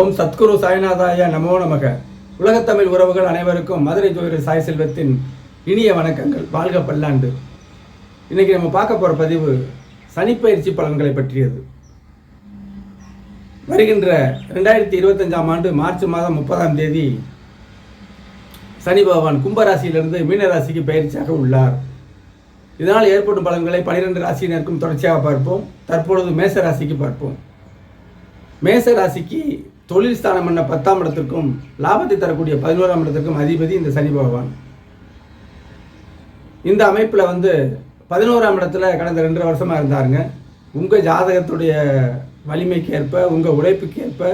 ஓம் சத்குரு சாய்நாதாய நமோ நமக. உலகத்தமிழ் உறவுகள் அனைவருக்கும் மதுரை ஜோதிடர் சாய் செல்வத்தின் இனிய வணக்கங்கள். வாழ்க பல்லாண்டு. இன்னைக்கு நம்ம பார்க்க போகிற பதிவு சனிப்பயிற்சி பலன்களை பற்றியது. வருகின்ற ரெண்டாயிரத்தி இருபத்தஞ்சாம் ஆண்டு மார்ச் மாதம் முப்பதாம் தேதி சனி பகவான் கும்பராசியிலிருந்து மீனராசிக்கு பயிற்சியாக உள்ளார். இதனால் ஏற்படும் பலன்களை பனிரெண்டு ராசியினருக்கும் தொடர்ச்சியாக பார்ப்போம். தற்பொழுது மேச ராசிக்கு பார்ப்போம். மேச ராசிக்கு தொழில் ஸ்தானம் என்ன பத்தாம் இடத்திற்கும் லாபத்தை தரக்கூடிய பதினோராம் இடத்திற்கும் அதிபதி இந்த சனி பகவான். இந்த அமைப்பில் வந்து பதினோராம் இடத்துல கடந்த ரெண்டு வருஷமாக இருந்தாருங்க. உங்கள் ஜாதகத்துடைய வலிமைக்கு ஏற்ப உங்கள் உழைப்புக்கு ஏற்ப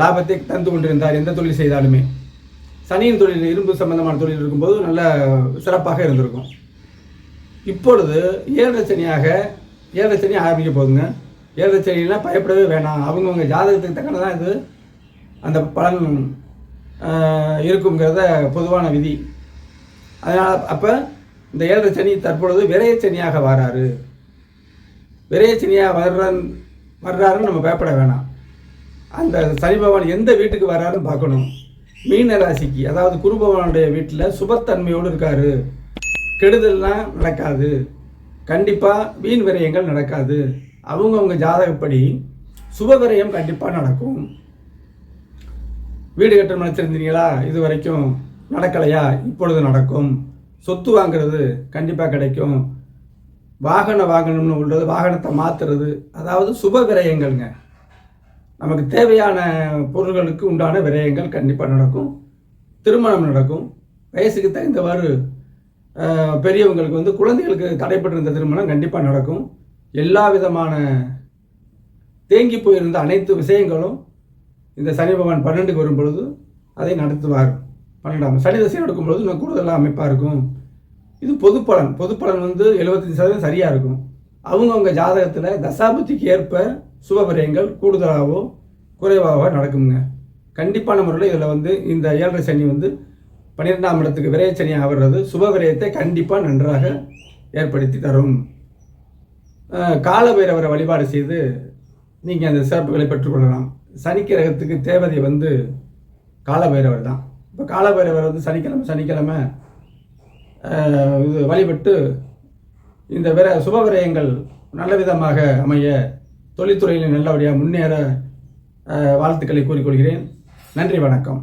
லாபத்தை தந்து கொண்டிருந்தார். எந்த தொழில் செய்தாலுமே. சனியின் தொழில் இரும்பு சம்பந்தமான தொழில் இருக்கும்போது நல்ல சிறப்பாக இருந்திருக்கும். இப்பொழுது ஏழரை சனியாக ஏழரை சனி ஆரம்பிக்க போகுதுங்க. ஏழரை சனினா பயப்படவே வேணாம். அவங்கவுங்க ஜாதகத்துக்கு தக்கன தான் இது. அந்த பலன் இருக்குங்கிறத பொதுவான விதி. அதனால் அப்போ இந்த ஏழரை சனி தற்பொழுது விரையச்சனியாக வராரு. விரையச்சனியாக வர்றன் வர்றாருன்னு நம்ம பயப்பட வேணாம். அந்த சனி பகவான் எந்த வீட்டுக்கு வர்றாருன்னு பார்க்கணும். மீன ராசிக்கு அதாவது குரு பகவானுடைய வீட்டில் சுபத்தன்மையோடு இருக்காரு. கெடுதல்லாம் நடக்காது. கண்டிப்பாக வீண் விரயங்கள் நடக்காது. அவங்கவுங்க ஜாதகப்படி சுப விரயம் கண்டிப்பாக நடக்கும். வீடு கட்ட நினச்சிருந்தீங்களா இது வரைக்கும் நடக்கலையா? இப்பொழுது நடக்கும். சொத்து வாங்குறது கண்டிப்பாக கிடைக்கும். வாகனம் வாங்கணும்னு உள்ளது வாகனத்தை மாற்றுறது அதாவது சுப விரயங்கள்ங்க நமக்கு தேவையான பொருள்களுக்கு உண்டான விரயங்கள் கண்டிப்பாக நடக்கும். திருமணம் நடக்கும். வயசுக்கு தகுந்தவாறு பெரியவங்களுக்கு வந்து குழந்தைகளுக்கு தடைப்பட்டிருந்த திருமணம் கண்டிப்பாக நடக்கும். எல்லா விதமான தேங்கி போயிருந்த அனைத்து விஷயங்களும் இந்த சனி பகவான் பன்னெண்டுக்கு வரும் பொழுது அதை நடத்துவார். பன்னெண்டாம் சனி தசை நடக்கும் பொழுது இன்னும் கூடுதலாக அமைப்பாக இருக்கும். இது பொது பலன் பொது பலன் வந்து எழுபத்தஞ்சு சதவீதம் சரியாக இருக்கும். அவங்கவுங்க ஜாதகத்தில் தசாபுத்திக்கு ஏற்ப சுபவிரயங்கள் கூடுதலாகவோ குறைவாகவோ நடக்குங்க கண்டிப்பான முறையில் இதில் வந்து இந்த ஏழரை சனி வந்து பன்னிரெண்டாம் இடத்துக்கு விரைய சனியாக வர்றது சுப விரயத்தை கண்டிப்பாக நன்றாக ஏற்படுத்தி தரும். கால பைரவரை வழிபாடு செய்து நீங்கள் அந்த சிறப்புகளை பெற்றுக்கொள்ளலாம். சனி கிரகத்துக்கு தேவதை வந்து கால பைரவர் தான். இப்போ கால பைரவர் வந்து சனிக்கிழமை சனிக்கிழமை இது வழிபட்டு இந்த விர சுப விரயங்கள் நல்ல விதமாக அமைய தொழில்துறையில் நல்லபடியாக முன்னேற வாழ்த்துக்களை கூறிக்கொள்கிறேன். நன்றி வணக்கம்.